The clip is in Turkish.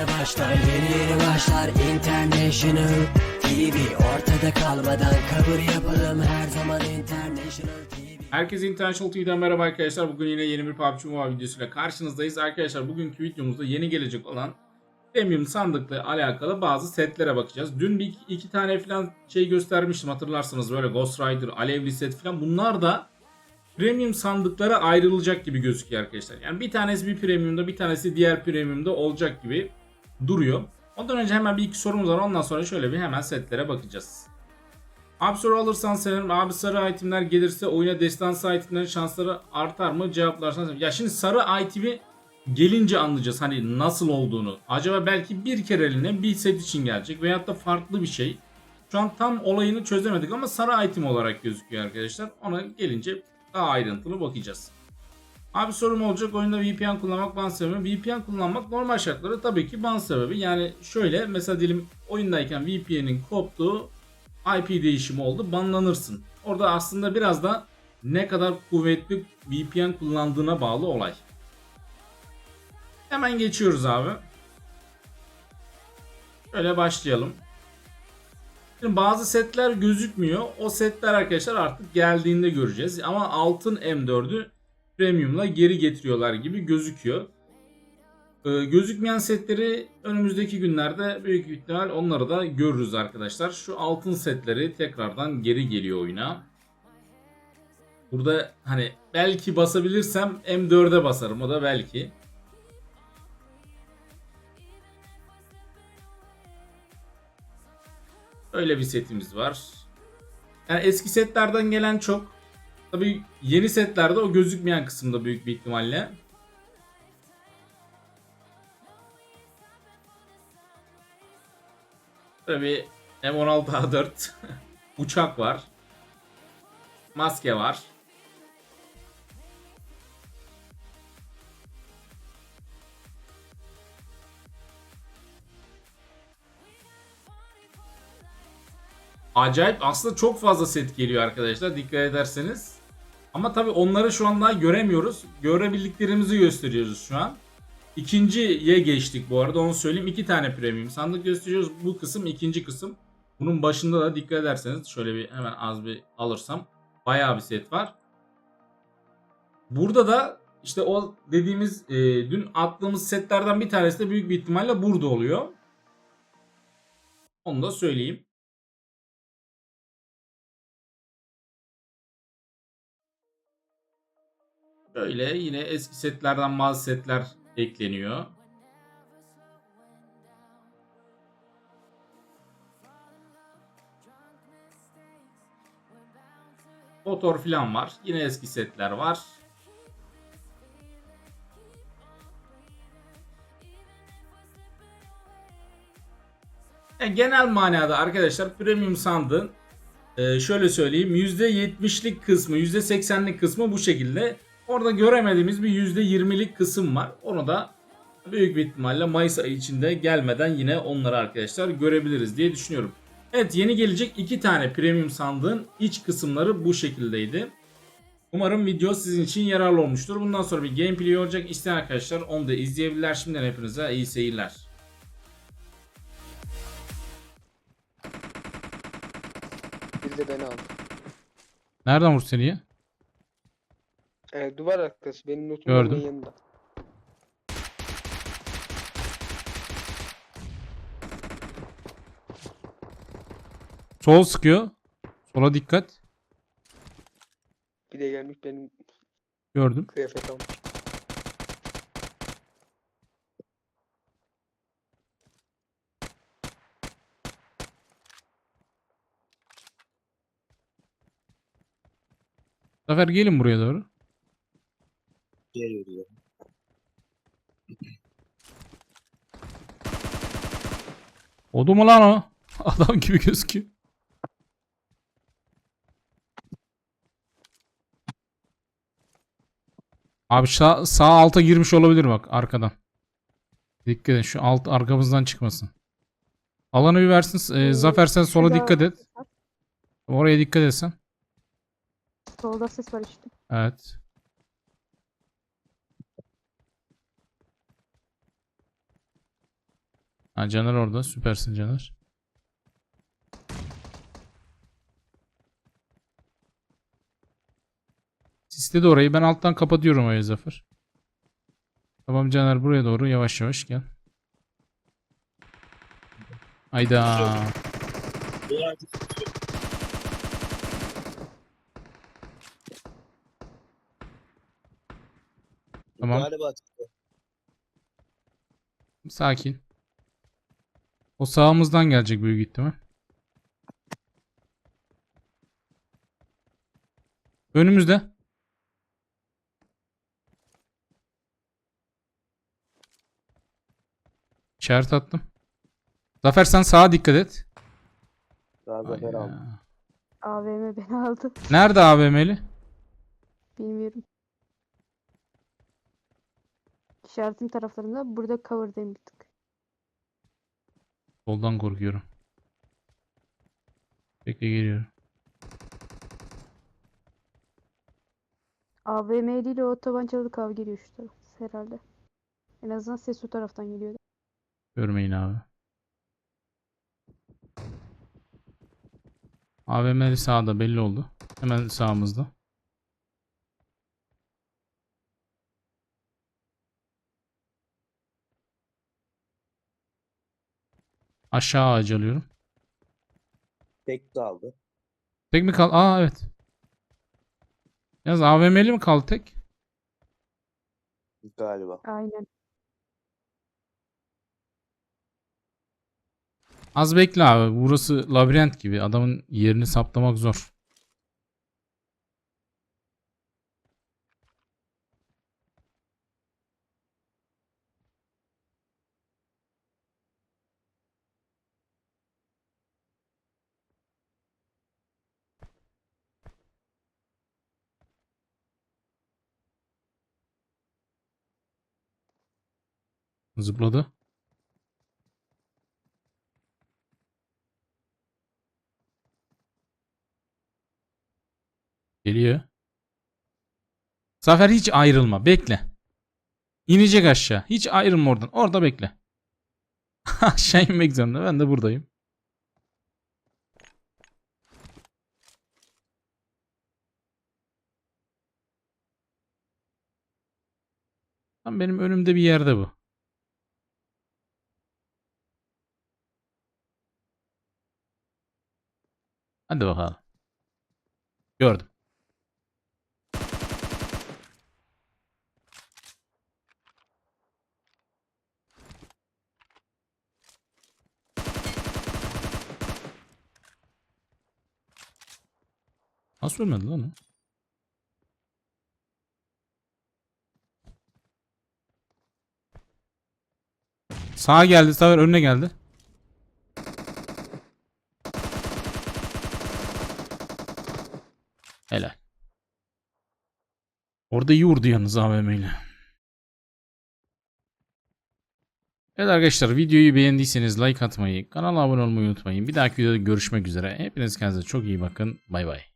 yeni başlar Yeni yeni başlar International TV Ortada kalmadan kabul yapalım Her zaman International TV Herkese International TV'den merhaba arkadaşlar. Bugün yine yeni bir PUBG Mobile videosuyla karşınızdayız. Arkadaşlar bugünkü videomuzda yeni gelecek olan Premium sandıkla alakalı bazı setlere bakacağız. Dün bir iki tane falan şey göstermiştim hatırlarsanız böyle Ghost Rider, Alevli set falan. Bunlar da Premium sandıklara ayrılacak gibi gözüküyor arkadaşlar. Yani bir tanesi bir Premium'da bir tanesi diğer Premium'da olacak gibi duruyor. Ondan önce hemen bir iki sorumuz var. Ondan sonra şöyle bir hemen setlere bakacağız. Abi soru alırsan sevinirim. Abi sarı itemler gelirse oyuna destansı itemlerin şansları artar mı? Cevaplarsan. Ya şimdi sarı itemi gelince anlayacağız hani nasıl olduğunu. Acaba belki bir kereliğine bir set için gelecek veyahut da farklı bir şey. Şu an tam olayını çözemedik ama sarı item olarak gözüküyor arkadaşlar. Ona gelince daha ayrıntılı bakacağız. Abi sorum olacak oyunda VPN kullanmak ban sebebi. VPN kullanmak normal şartları tabii ki ban sebebi. Yani şöyle mesela diyelim oyundayken VPN'in koptuğu IP değişimi oldu banlanırsın. Orada aslında biraz da ne kadar kuvvetli VPN kullandığına bağlı olay. Hemen geçiyoruz abi. Şöyle başlayalım. Şimdi bazı setler gözükmüyor. O setler arkadaşlar artık geldiğinde göreceğiz. Ama altın M4'ü premiumla geri getiriyorlar gibi gözüküyor. Ee, gözükmeyen setleri önümüzdeki günlerde büyük ihtimal onları da görürüz arkadaşlar. Şu altın setleri tekrardan geri geliyor oyuna. Burada hani belki basabilirsem M4'e basarım o da belki. Öyle bir setimiz var. Yani eski setlerden gelen çok. Tabii yeni setlerde o gözükmeyen kısımda büyük bir ihtimalle. Tabii M16A4 uçak var. Maske var. Acayip aslında çok fazla set geliyor arkadaşlar dikkat ederseniz. Ama tabii onları şu an daha göremiyoruz. Görebildiklerimizi gösteriyoruz şu an. İkinciye geçtik bu arada onu söyleyeyim. İki tane premium sandık gösteriyoruz. Bu kısım ikinci kısım. Bunun başında da dikkat ederseniz şöyle bir hemen az bir alırsam bayağı bir set var. Burada da işte o dediğimiz e, dün attığımız setlerden bir tanesi de büyük bir ihtimalle burada oluyor. Onu da söyleyeyim. Böyle yine eski setlerden bazı setler ekleniyor. Motor falan var. Yine eski setler var. Yani genel manada arkadaşlar premium sandığın e, şöyle söyleyeyim %70'lik kısmı %80'lik kısmı bu şekilde. Orada göremediğimiz bir %20'lik kısım var. Onu da büyük bir ihtimalle Mayıs ayı içinde gelmeden yine onları arkadaşlar görebiliriz diye düşünüyorum. Evet yeni gelecek iki tane premium sandığın iç kısımları bu şekildeydi. Umarım video sizin için yararlı olmuştur. Bundan sonra bir gameplay olacak. İsteyen arkadaşlar onu da izleyebilirler. Şimdiden hepinize iyi seyirler. Bir de beni aldı. Nereden vurdu seni ya? Ee, duvar arkası benim notum Gördüm. onun yanında. Sol sıkıyor. Sola dikkat. Bir de gelmiş benim Gördüm. kıyafet almış. Zafer gelin buraya doğru. Odu mu lan o? Adam gibi gözüküyor. Abi sağ, sağ alta girmiş olabilir bak arkadan. Dikkat edin şu alt arkamızdan çıkmasın. Alanı bir versin. Ee, Zafer sen sola dikkat et. Oraya dikkat etsen. Solda ses var işte. Evet. Ha Caner orada. Süpersin Caner. Sisledi orayı. Ben alttan kapatıyorum orayı Zafer. Tamam Caner buraya doğru yavaş yavaş gel. Hayda. Tamam. Sakin. O sağımızdan gelecek büyük ihtimal. Önümüzde. İşaret attım. Zafer sen sağa dikkat et. daha zafer aldı. Aynen. AVM beni aldı. Nerede AVM'li? Bilmiyorum. İşaretim taraflarında. Burada cover'dayım bir tık. Soldan korkuyorum. Bekle geliyorum. AVM ile o tabancalı kav geliyor şu taraf herhalde. En azından ses o taraftan geliyordu. Görmeyin abi. AVM'li sağda belli oldu. Hemen sağımızda. Aşağı ağacı alıyorum. Tek kaldı. Tek mi kal? Aa evet. Yalnız AVM'li mi kaldı tek? Galiba. Aynen. Az bekle abi. Burası labirent gibi. Adamın yerini saptamak zor. Zıpladı. Geliyor. Zafer hiç ayrılma. Bekle. İnecek aşağı. Hiç ayrılma oradan. Orada bekle. aşağı inmek zorunda. Ben de buradayım. Tam benim önümde bir yerde bu. Hadi bakalım. Gördüm. Nasıl ölmedi lan o? Sağa geldi. Sağa önüne geldi. Orada iyi vurdu yalnız AVM ile. Evet arkadaşlar videoyu beğendiyseniz like atmayı, kanala abone olmayı unutmayın. Bir dahaki videoda görüşmek üzere. Hepiniz kendinize çok iyi bakın. Bay bay.